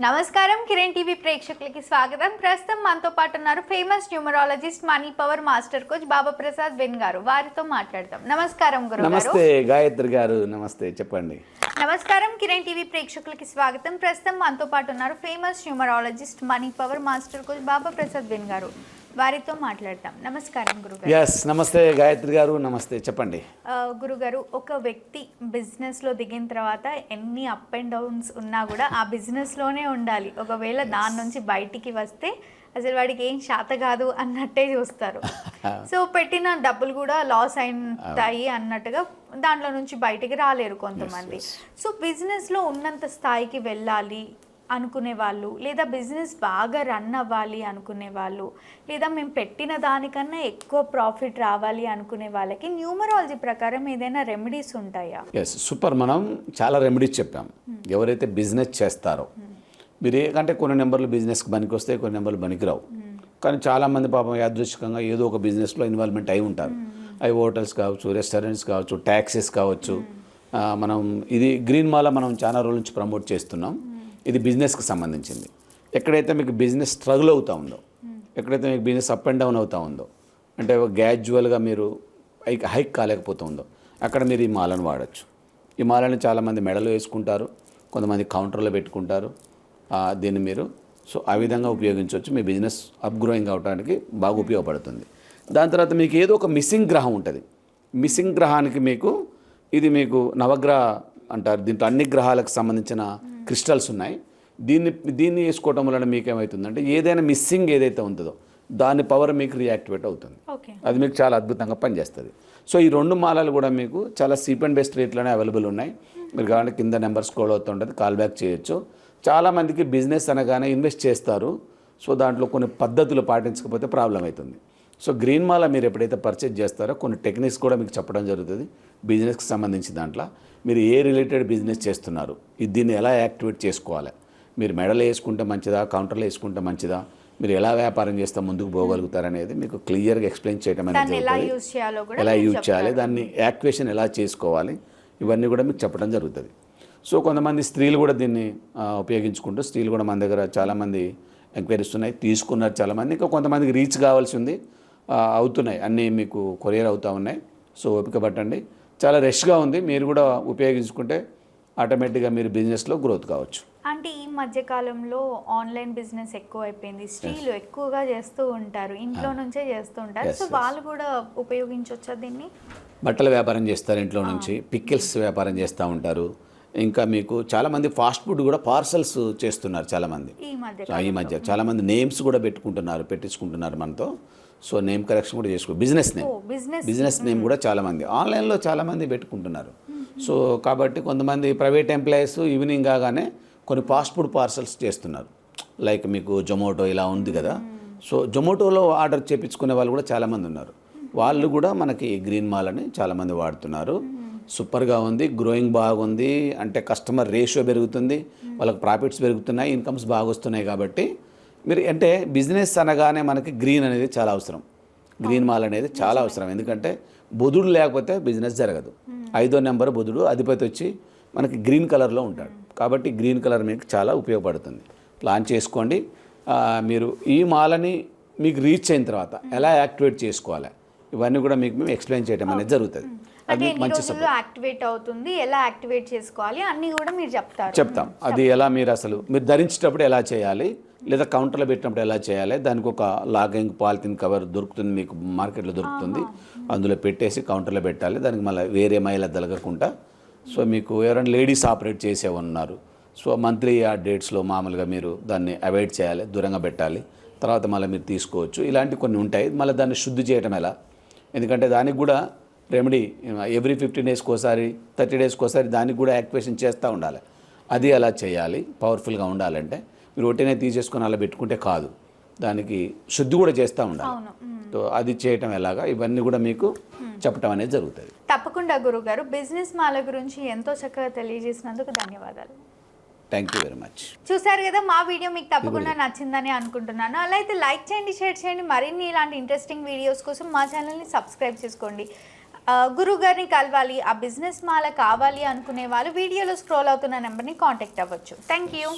నమస్కారం కిరణ్ టీవీ ప్రేక్షకులకి స్వాగతం. ప్రస్తుతం మనతో పాటు ఉన్నారు famous numerologist money power master coach Baba Prasad Ben garu. వారితో మాట్లాడతాం నమస్కారం గురుగారు. నమస్తే గాయత్రి గారు. నమస్తే చెప్పండి. నమస్కారం కిరణ్ టీవీ ప్రేక్షకులకి స్వాగతం. ప్రస్తుతం మనతో పాటు ఉన్నారు famous numerologist money power master coach Baba Prasad Ben garu. వారితో మాట్లాడతాం. నమస్కారం గురుగారు. ఎస్ నమస్తే గాయత్రి గారు నమస్తే. చెప్పండి. గురుగారు ఒక వ్యక్తి బిజినెస్లో దిగిన తర్వాత ఎన్ని అప్ అండ్ డౌన్స్ ఉన్నా కూడా ఆ బిజినెస్లోనే ఉండాలి. ఒకవేళ దాని నుంచి బయటికి వస్తే అసలు వాడికి ఏం శాత కాదు అన్నట్టే చూస్తారు. సో పెట్టిన డబ్బులు కూడా లాస్ అయితాయి అన్నట్టుగా దాంట్లో నుంచి బయటికి రాలేరు కొంతమంది. సో బిజినెస్లో ఉన్నంత స్థాయికి వెళ్ళాలి. అనుకునే వాళ్ళు లేదా బిజినెస్ బాగా రన్ అవ్వాలి అనుకునే వాళ్ళు లేదా మేము పెట్టిన దానికన్నా ఎక్కువ ప్రాఫిట్ రావాలి అనుకునే వాళ్ళకి న్యూమరాలజీ ప్రకారం ఏదైనా రెమెడీస్ ఉంటాయా? ఎస్ సూపర్ మనం చాలా రెమెడీస్ చెప్పాం. ఎవరైతే బిజినెస్ చేస్తారో మీరు ఏకంటే కొన్ని నెంబర్లు బిజినెస్కి పనికి వస్తాయి కొన్ని నెంబర్లు పనికిరావు. కానీ చాలామంది పాపం యాదృచ్ఛికంగా ఏదో ఒక బిజినెస్లో ఇన్వాల్వ్మెంట్ అయి ఉంటారు. అవి హోటల్స్ కావచ్చు రెస్టారెంట్స్ కావచ్చు ట్యాక్సీస్ కావచ్చు. మనం ఇది గ్రీన్ మాల మనం చాలా రోజుల నుంచి ప్రమోట్ చేస్తున్నాం. ఇది బిజినెస్కి సంబంధించింది. ఎక్కడైతే మీకు బిజినెస్ స్ట్రగుల్ అవుతూ ఉందో ఎక్కడైతే మీకు బిజినెస్ అప్ అండ్ డౌన్ అవుతూ ఉందో అంటే గ్యాజువల్గా మీరు హైక్ హైక్ కాలేకపోతుందో అక్కడ మీరు ఈ మాలను వాడచ్చు. ఈ మాలను చాలామంది మెడలో వేసుకుంటారు కొంతమంది కౌంటర్లో పెట్టుకుంటారు. దీన్ని మీరు సో ఆ విధంగా ఉపయోగించవచ్చు. మీ బిజినెస్ అప్ గ్రోయింగ్ అవడానికి బాగా ఉపయోగపడుతుంది. దాని తర్వాత మీకు ఏదో ఒక మిస్సింగ్ గ్రహం ఉంటుంది. మిస్సింగ్ గ్రహానికి మీకు ఇది మీకు నవగ్రహ అంటారు. దీంట్లో అన్ని గ్రహాలకు సంబంధించిన క్రిస్టల్స్ ఉన్నాయి. దీన్ని దీన్ని వేసుకోవడం వలన మీకు ఏమవుతుందంటే ఏదైనా మిస్సింగ్ ఏదైతే ఉంటుందో దాని పవర్ మీకు రియాక్టివేట్ అవుతుంది. అది మీకు చాలా అద్భుతంగా పనిచేస్తుంది. సో ఈ రెండు మాలలు కూడా మీకు చాలా చీప్ అండ్ బెస్ట్ రేట్లోనే అవైలబుల్ ఉన్నాయి. మీరు కావాలంటే కింద నెంబర్ స్క్రోల్ అవుతుంటుంది కాల్ బ్యాక్ చేయొచ్చు. చాలామందికి బిజినెస్ అనగానే ఇన్వెస్ట్ చేస్తారు. సో దాంట్లో కొన్ని పద్ధతులు పాటించకపోతే ప్రాబ్లం అవుతుంది. సో గ్రీన్ మాల మీరు ఎప్పుడైతే పర్చేజ్ చేస్తారో కొన్ని టెక్నిక్స్ కూడా మీకు చెప్పడం జరుగుతుంది. బిజినెస్కి సంబంధించి దాంట్లో. మీరు ఏ రిలేటెడ్ బిజినెస్ చేస్తున్నారు? ఇది దీన్ని ఎలా యాక్టివేట్ చేసుకోవాలి? మీరు మెడలు వేసుకుంటే మంచిదా? కౌంటర్లో వేసుకుంటే మంచిదా? మీరు ఎలా వ్యాపారం చేస్తే ముందుకు పోగలుగుతారు అనేది మీకు క్లియర్గా ఎక్స్ప్లెయిన్ చేయడం అనేది ఎలా జరుగుతుంది. యూజ్ చేయాలో కూడా ఎలా మీరు యూజ్ చేయాలి? దాన్ని యాక్టివేషన్ ఎలా చేసుకోవాలి? ఇవన్నీ కూడా మీకు చెప్పడం జరుగుతుంది. సో కొంతమంది స్త్రీలు కూడా దీన్ని ఉపయోగించుకుంటూ స్త్రీలు కూడా మన దగ్గర చాలామంది ఎంక్వైరీస్ ఉన్నాయి. తీసుకున్నారు చాలామంది. ఇంకా కొంతమందికి రీచ్ కావాల్సి ఉంది. అవుతున్నాయి. అన్నీ మీకు కొరియర్ అవుతూ ఉన్నాయి. సో ఓపిక పట్టండి. చాలా రష్గా ఉంది. మీరు కూడా ఉపయోగించుకుంటే ఆటోమేటిక్గా మీరు బిజినెస్లో గ్రోత్ కావచ్చు. అంటే ఈ మధ్య కాలంలో ఆన్లైన్ బిజినెస్ ఎక్కువ అయిపోయింది స్త్రీలు ఎక్కువగా చేస్తూ ఉంటారు. ఇంట్లో నుంచే చేస్తూ ఉంటారు. సో. వాళ్ళు కూడా ఉపయోగించవచ్చా దీన్ని? బట్టల వ్యాపారం చేస్తారు ఇంట్లో నుంచి. పిక్కిల్స్ వ్యాపారం చేస్తూ ఉంటారు. ఇంకా మీకు చాలామంది ఫాస్ట్ ఫుడ్ కూడా పార్సల్స్ చేస్తున్నారు చాలామంది. ఈ మధ్య చాలామంది నేమ్స్ కూడా పెట్టుకుంటున్నారు పెట్టించుకుంటున్నారు మనతో. సో నేమ్ కరెక్షన్ కూడా చేసుకో బిజినెస్ నేమ్. Business name. కూడా చాలామంది. ఆన్లైన్లో చాలామంది పెట్టుకుంటున్నారు. సో కాబట్టి కొంతమంది ప్రైవేట్ ఎంప్లాయీస్ ఈవినింగ్ కాగానే కొన్ని ఫాస్ట్ ఫుడ్ పార్సల్స్ చేస్తున్నారు. లైక్ మీకు జొమాటో ఇలా ఉంది కదా. సో జొమాటోలో ఆర్డర్ చేపించుకునే వాళ్ళు కూడా చాలామంది ఉన్నారు. వాళ్ళు కూడా మనకి గ్రీన్ మాల్ అని చాలామంది వాడుతున్నారు. సూపర్గా ఉంది గ్రోయింగ్ బాగుంది అంటే కస్టమర్ రేషియో పెరుగుతుంది వాళ్ళకి ప్రాఫిట్స్ పెరుగుతున్నాయి ఇన్కమ్స్ బాగా వస్తున్నాయి కాబట్టి మీరు అంటే బిజినెస్ అనగానే మనకి గ్రీన్ అనేది చాలా అవసరం. గ్రీన్ మాల్ అనేది చాలా అవసరం. ఎందుకంటే బుధుడు లేకపోతే బిజినెస్ జరగదు. ఐదో నెంబర్ బుధుడు అధిపతి వచ్చి మనకి గ్రీన్ కలర్లో ఉంటాడు. కాబట్టి గ్రీన్ కలర్ మీకు చాలా ఉపయోగపడుతుంది. ప్లాన్ చేసుకోండి. మీరు ఈ మాలని మీకు రీచ్ అయిన తర్వాత ఎలా యాక్టివేట్ చేసుకోవాలి? ఇవన్నీ కూడా మీకు మేము ఎక్స్ప్లెయిన్ చేయడం అనేది జరుగుతుంది. అది మంచి యాక్టివేట్ అవుతుంది ఎలా యాక్టివేట్ చేసుకోవాలి అన్ని కూడా మీరు చెప్తారు. చెప్తాం. అది ఎలా మీరు అసలు మీరు ధరించేటప్పుడు ఎలా చేయాలి లేదా కౌంటర్లో పెట్టినప్పుడు ఎలా చేయాలి దానికి ఒక లాగింగ్ పాలిథిన్ కవర్ దొరుకుతుంది మీకు మార్కెట్లో దొరుకుతుంది. అందులో పెట్టేసి కౌంటర్లో పెట్టాలి దానికి మళ్ళీ వేరే మైల దలగకుండా సో మీకు ఎవరైనా లేడీస్ ఆపరేట్ చేసే ఉన్నారు సో మంత్లీ ఆ డేట్స్లో మామూలుగా మీరు దాన్ని అవాయిడ్ చేయాలి దూరంగా పెట్టాలి. తర్వాత మళ్ళీ మీరు తీసుకోవచ్చు. ఇలాంటి కొన్ని ఉంటాయి. మళ్ళీ దాన్ని శుద్ధి చేయడం ఎలా? ఎందుకంటే దానికి కూడా రెమెడీ ఎవ్రీ ఫిఫ్టీన్ డేస్కి ఒకసారి థర్టీ డేస్కి ఒకసారి దానికి కూడా యాక్టివేషన్ చేస్తూ ఉండాలి. అది అలా చేయాలి? పవర్ఫుల్గా ఉండాలంటే మీరు ఒట్టినే తీసేసుకొని అలా పెట్టుకుంటే కాదు. దానికి శుద్ధి కూడా చేస్తూ ఉండాలి. సో అది చేయటం ఎలాగా? ఇవన్నీ కూడా మీకు చెప్పటం అనేది జరుగుతుంది. తప్పకుండా గురుగారు. బిజినెస్ మాల గురించి ఎంతో చక్కగా తెలియజేసినందుకు ధన్యవాదాలు. థ్యాంక్ యూ వెరీ మచ్ చూసారు కదా మా వీడియో మీకు తప్పకుండా నచ్చిందని అనుకుంటున్నాను. అలా అయితే లైక్ చేయండి షేర్ చేయండి. మరిన్ని ఇలాంటి ఇంట్రెస్టింగ్ వీడియోస్ కోసం మా ఛానల్ని సబ్స్క్రైబ్ చేసుకోండి. గురువు గారిని కలవాలి ఆ బిజినెస్ మాల కావాలి అనుకునే వాళ్ళు వీడియోలో స్క్రోల్ అవుతున్న నెంబర్ని కాంటాక్ట్ అవ్వచ్చు. Thank you